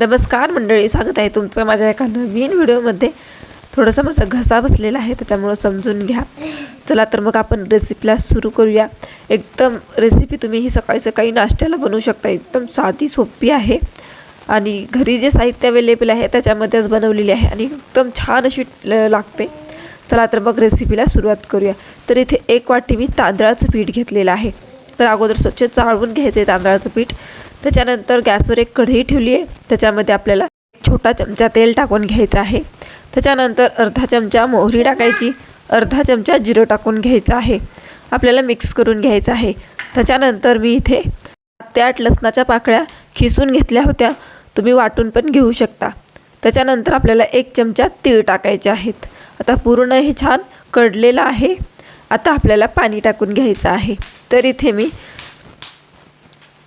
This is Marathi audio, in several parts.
नमस्कार मंडळी स्वागत आहे तुमचं माझ्या एका नवीन व्हिडिओमध्ये. थोडंसं माझा घसा बसलेला आहे त्याच्यामुळं समजून घ्या. चला तर मग आपण रेसिपीला सुरू करूया. एकदम रेसिपी तुम्ही ही सकाळी सकाळी नाश्त्याला बनवू शकता. एकदम साधी सोपी आहे. आणि घरी जे साहित्य अवेलेबल आहे त्याच्यामध्येच बनवलेली आहे. आणि एकदम छान अशी ल- लागते. चला तर मग रेसिपीला सुरुवात करूया. तर इथे एक वाटी मी तांदळाचं पीठ घेतलेलं आहे. तर अगोदर स्वच्छ चाळवून घ्यायचं आहे तांदळाचं पीठ. त्याच्यानंतर गॅसवर एक कढई ठेवली आहे. त्याच्यामध्ये आपल्याला एक छोटा चमचा तेल टाकून घ्यायचं आहे. त्याच्यानंतर अर्धा चमचा मोहरी टाकायची. अर्धा चमचा जिरं टाकून घ्यायचं आहे. आपल्याला मिक्स करून घ्यायचं आहे. त्याच्यानंतर मी इथे सात ते आठ लसणाच्या पाकळ्या खिसून घेतल्या होत्या. तुम्ही वाटून पण घेऊ शकता. त्याच्यानंतर आपल्याला एक चमचा तीळ टाकायचे आहेत. आता पूर्ण हे छान कडलेलं आहे. आता आपल्याला पाणी टाकून घ्यायचं आहे. तर इथे मी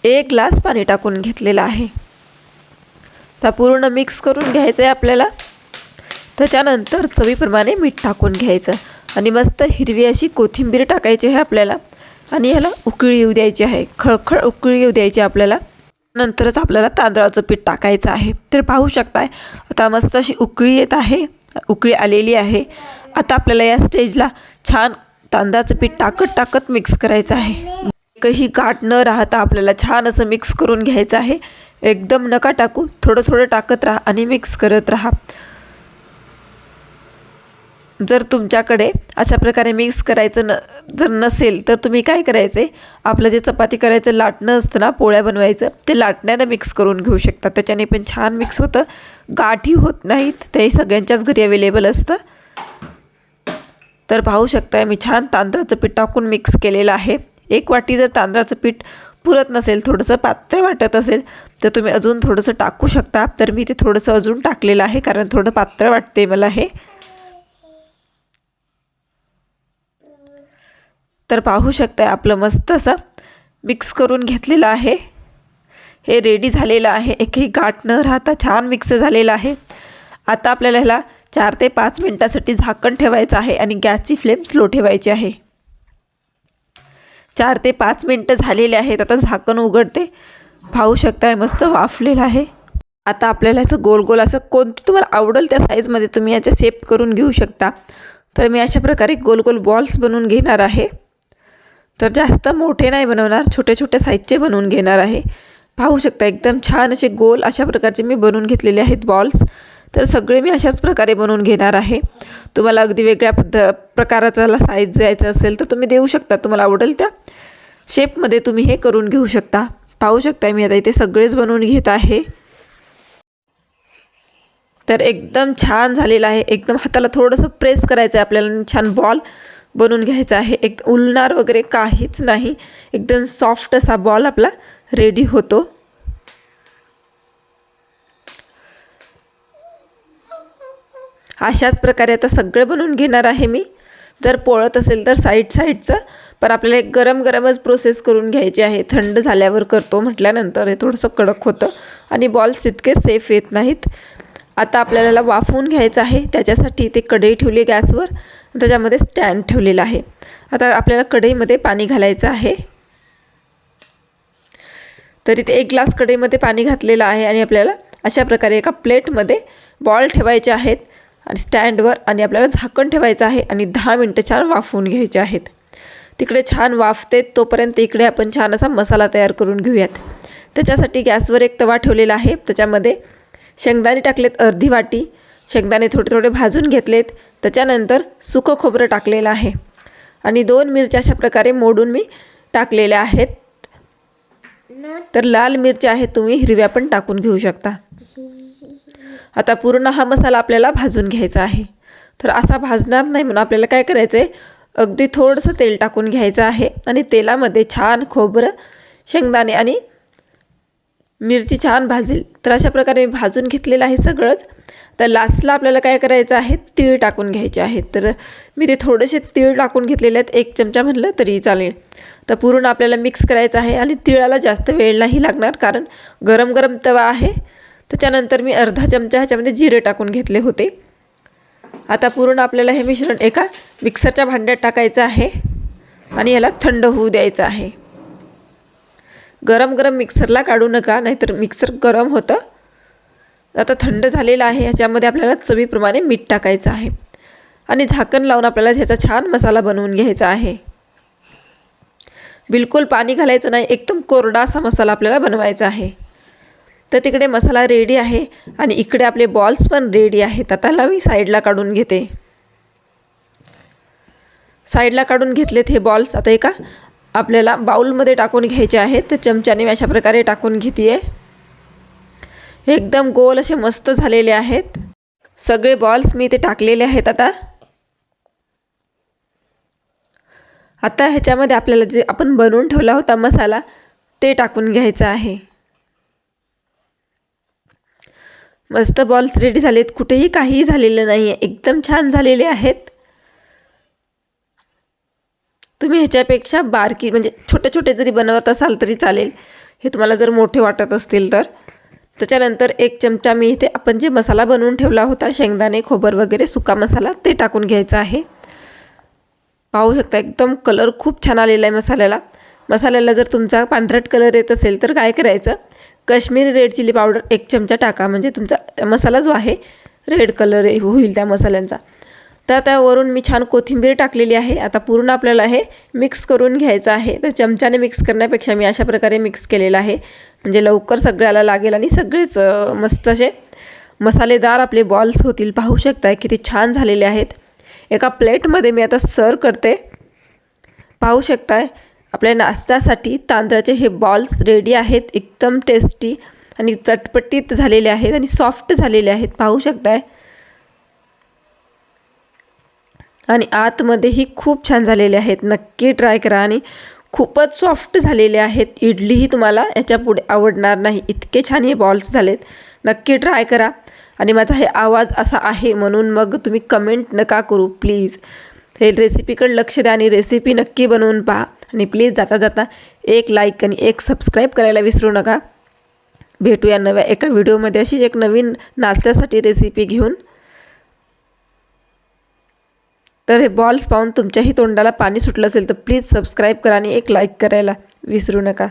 एक ग्लास पाणी टाकून घेतलेलं आहे. तर पूर्ण मिक्स करून घ्यायचं आहे आपल्याला. त्याच्यानंतर चवीप्रमाणे मीठ टाकून घ्यायचं. आणि मस्त हिरवी अशी कोथिंबीर टाकायची आहे आपल्याला. आणि याला उकळी येऊ द्यायची आहे. खळखळ उकळी येऊ द्यायची आपल्याला. नंतरच आपल्याला तांदळाचं पीठ टाकायचं आहे. तर पाहू शकताय आता मस्त अशी उकळी येत आहे. उकळी आलेली आहे. आता आपल्याला या स्टेजला छान तांदळाचं पीठ टाकत टाकत मिक्स करायचं आहे. काही गाठ न राहता आपल्याला छान असं मिक्स करून घ्यायचं आहे. एकदम नका टाकू थोडं थोडं टाकत राहा आणि मिक्स करत राहा. जर तुमच्याकडे अशा प्रकारे मिक्स करायचं न जर नसेल तर तुम्ही काय करायचे? आपलं जे चपाती करायचं लाटणं असतं ना पोळ्या बनवायचं ते लाटण्यानं मिक्स करून घेऊ शकता. त्याच्याने पण छान मिक्स होतं. गाठी होत नाहीत ते सगळ्यांच्याच घरी अवेलेबल असतं. तर पाहू शकताय मी छान तांदळाचं पीठ टाकून मिक्स केलेलं आहे. एक वाटी जर तांदळाचं पीठ पुरत नसेल थोडंसं पात्र वाटत असेल तर तुम्ही अजून थोडंसं टाकू शकता. तर मी ते थोडंसं अजून टाकलेलं आहे कारण थोडं पात्र वाटते मला हे. तर पाहू शकताय आपलं मस्त असं मिक्स करून घेतलेलं आहे. हे रेडी झालेलं आहे. एकही गाठ न राहता छान मिक्स झालेलं आहे. आता आपल्याला ह्याला चार ते पाच मिनटासाठी झाकण ठेवायचं आहे आणि गॅसची फ्लेम स्लो ठेवायची आहे. चार ते पाच मिनटं झालेले आहेत. आता झाकण उघडते. पाहू शकताय मस्त वाफलेलं आहे. आता आपल्याला याचं गोल गोल असं कोणतं तुम्हाला आवडेल त्या साईजमध्ये तुम्ही याचा शेप करून घेऊ शकता. तर मी अशा प्रकारे गोल गोल बॉल्स बनवून घेणार आहे. तर जास्त मोठे नाही बनवणार छोट्या छोट्या साईजचे बनवून घेणार आहे. पाहू शकता एकदम छान असे गोल अशा प्रकारचे मी बनवून घेतलेले आहेत बॉल्स तर सगळे मी अशाच प्रकारे बनवून घेणार आहे. तुम्हाला अगदी वेगळ्या पद्ध प्रकाराचा साईज द्यायचा असेल तर तुम्ही देऊ शकता. तुम्हाला आवडेल त्या शेपमध्ये तुम्ही हे करून घेऊ शकता. पाहू शकता मी आता इथे सगळेच बनवून घेत आहे. तर एकदम छान झालेलं आहे. एकदम हाताला थोडंसं प्रेस करायचं आहे आपल्याला छान बॉल बनवून घ्यायचा आहे. एक उलणार वगैरे काहीच नाही. एकदम सॉफ्ट असा बॉल आपला रेडी होतो. अशाच प्रकारे आता सगळं बनवून घेणार आहे मी. जर पोळत असेल तर साईड साईडचं पण आपल्याला एक गरम गरमच प्रोसेस करून घ्यायची आहे. थंड झाल्यावर करतो म्हटल्यानंतर हे थोडंसं कडक होतं आणि बॉल्स तितके सेफ येत नाहीत. आता आपल्याला वाफवून घ्यायचं आहे. त्याच्यासाठी ते कढई ठेवली गॅसवर. त्याच्यामध्ये स्टँड ठेवलेला आहे. आता आपल्याला कढईमध्ये पाणी घालायचं आहे. तर इथे एक ग्लास कढईमध्ये पाणी घातलेलं आहे आणि आपल्याला अशा प्रकारे एका प्लेटमध्ये बॉल ठेवायचे आहेत. आणि स्टँडवर आणि आपल्याला झाकण ठेवायचं आहे आणि दहा मिनटं छान वाफवून घ्यायचे आहेत. तिकडे छान वाफते तोपर्यंत इकडे आपण छान असा मसाला तयार करून घेऊयात. त्याच्यासाठी गॅसवर एक तवा ठेवलेला आहे. त्याच्यामध्ये शेंगदाणे टाकलेत अर्धी वाटी. शेंगदाणे थोडे थोडे भाजून घेतलेत. त्याच्यानंतर सुकं खोबरं टाकलेलं आहे. आणि दोन मिरच्या अशा प्रकारे मोडून मी टाकलेल्या आहेत. तर लाल मिरच्या आहेत तुम्ही हिरव्या पण टाकून घेऊ शकता. आता पूर्ण हा मसाला आपल्याला भाजून घ्यायचा आहे. तर असा भाजणार नाही म्हणून आपल्याला काय करायचं आहे अगदी थोडंसं तेल टाकून घ्यायचं आहे आणि तेलामध्ये छान खोबरं शेंगदाणे आणि मिरची छान भाजेल. तर अशा प्रकारे मी भाजून घेतलेलं आहे सगळंच. तर लास्टला आपल्याला काय करायचं आहे? तीळ टाकून घ्यायचे आहेत. तर मी ते थोडेसे तीळ टाकून घेतलेले आहेत. एक चमचा म्हणलं तरी चालेल. तर पूर्ण आपल्याला मिक्स करायचं आहे आणि तिळाला जास्त वेळ नाही लागणार कारण गरम गरम तवा आहे. त्याच्यानंतर मी अर्धा चमचा ह्याच्यामध्ये जिरे टाकून घेतले होते. आता पूर्ण आपल्याला हे मिश्रण एका मिक्सरच्या भांड्यात टाकायचं आहे आणि याला थंड होऊ द्यायचं आहे. गरम गरम मिक्सरला काढू नका नाहीतर मिक्सर गरम होतं. आता थंड झालेलं आहे ह्याच्यामध्ये आपल्याला चवीप्रमाणे मीठ टाकायचं आहे. आणि झाकण लावून आपल्याला ह्याचा छान मसाला बनवून घ्यायचा आहे. बिलकुल पाणी घालायचं नाही एकदम कोरडा असा मसाला आपल्याला बनवायचा आहे. तर तिकडे मसाला रेडी आहे आणि इकडे आपले बॉल्स पण रेडी आहेत. आता मी साईडला काढून घेते. साईडला काढून घेतलेत हे बॉल्स आता एका आपल्याला बाऊलमध्ये टाकून घ्यायचे आहेत. तर चमच्याने मी अशा प्रकारे टाकून घेते आहे एकदम गोल असे मस्त झालेले आहेत. सगळे बॉल्स मी ते टाकलेले आहेत आता. आता ह्याच्यामध्ये आपल्याला जे आपण बनवून ठेवला होता मसाला ते टाकून घ्यायचा आहे. मस्त बॉल्स रेडी झालेत. कुठेही काहीही झालेलं नाही आहे एकदम छान झालेले आहेत. तुम्ही ह्याच्यापेक्षा बारकी म्हणजे छोटे छोटे जरी बनवत असाल तरी चालेल. हे तुम्हाला जर मोठे वाटत असतील तर. त्याच्यानंतर एक चमचा मी इथे आपण जे मसाला बनवून ठेवला होता शेंगदाणे खोबर वगैरे सुका मसाला ते टाकून घ्यायचा आहे. पाहू शकता एकदम कलर खूप छान आलेला आहे मसाल्याला. मसाल्याला जर तुमचा पांढरट कलर येत असेल तर काय करायचं? कश्मीरी रेड चिली पावडर एक चमचा टाका. म्हणजे तुमचा मसाला जो आहे रेड कलर होईल त्या मसाल्यांचा. तर त्यावरून मी छान कोथिंबीर टाकलेली आहे. आता पूर्ण आपल्याला हे मिक्स करून घ्यायचं आहे. तर चमच्याने मिक्स करण्यापेक्षा मी अशा प्रकारे मिक्स केलेलं आहे. म्हणजे लवकर सगळ्याला लागेल आणि सगळेच मस्त असे मसालेदार आपले बॉल्स होतील. पाहू शकताय किती छान झालेले आहेत. एका प्लेटमध्ये मी आता सर्व करते. पाहू शकताय. आपल्या नाश्त्यासाठी तांदळाचे हे बॉल्स रेडी आहेत एकदम टेस्टी आणि चटपटीत झालेले आहेत आणि सॉफ्ट झालेले आहेत. पाहू शकताय? आणि आतमध्येही खूप छान झालेले आहेत. नक्की ट्राय करा आणि खूपच सॉफ्ट झालेले आहेत. इडलीही तुम्हाला याच्यापुढे आवडणार नाही. इतके छान हे बॉल्स झालेत. नक्की ट्राय करा. आणि माझा हे आवाज असा आहे म्हणून मग तुम्ही कमेंट नका करू प्लीज हे रेसिपीकडे लक्ष द्या आणि रेसिपी नक्की बनवून पहा. आणि प्लीज जाता जाता एक लाईक आणि एक सबस्क्राईब करायला विसरू नका. भेटूया नव्या एका व्हिडिओमध्ये अशीच एक नवीन नाश्त्यासाठी रेसिपी घेऊन. तर हे बॉल्स पाहून तुमच्याही तोंडाला पाणी सुटलं असेल तर प्लीज सबस्क्राईब करा आणि एक लाईक करायला विसरू नका.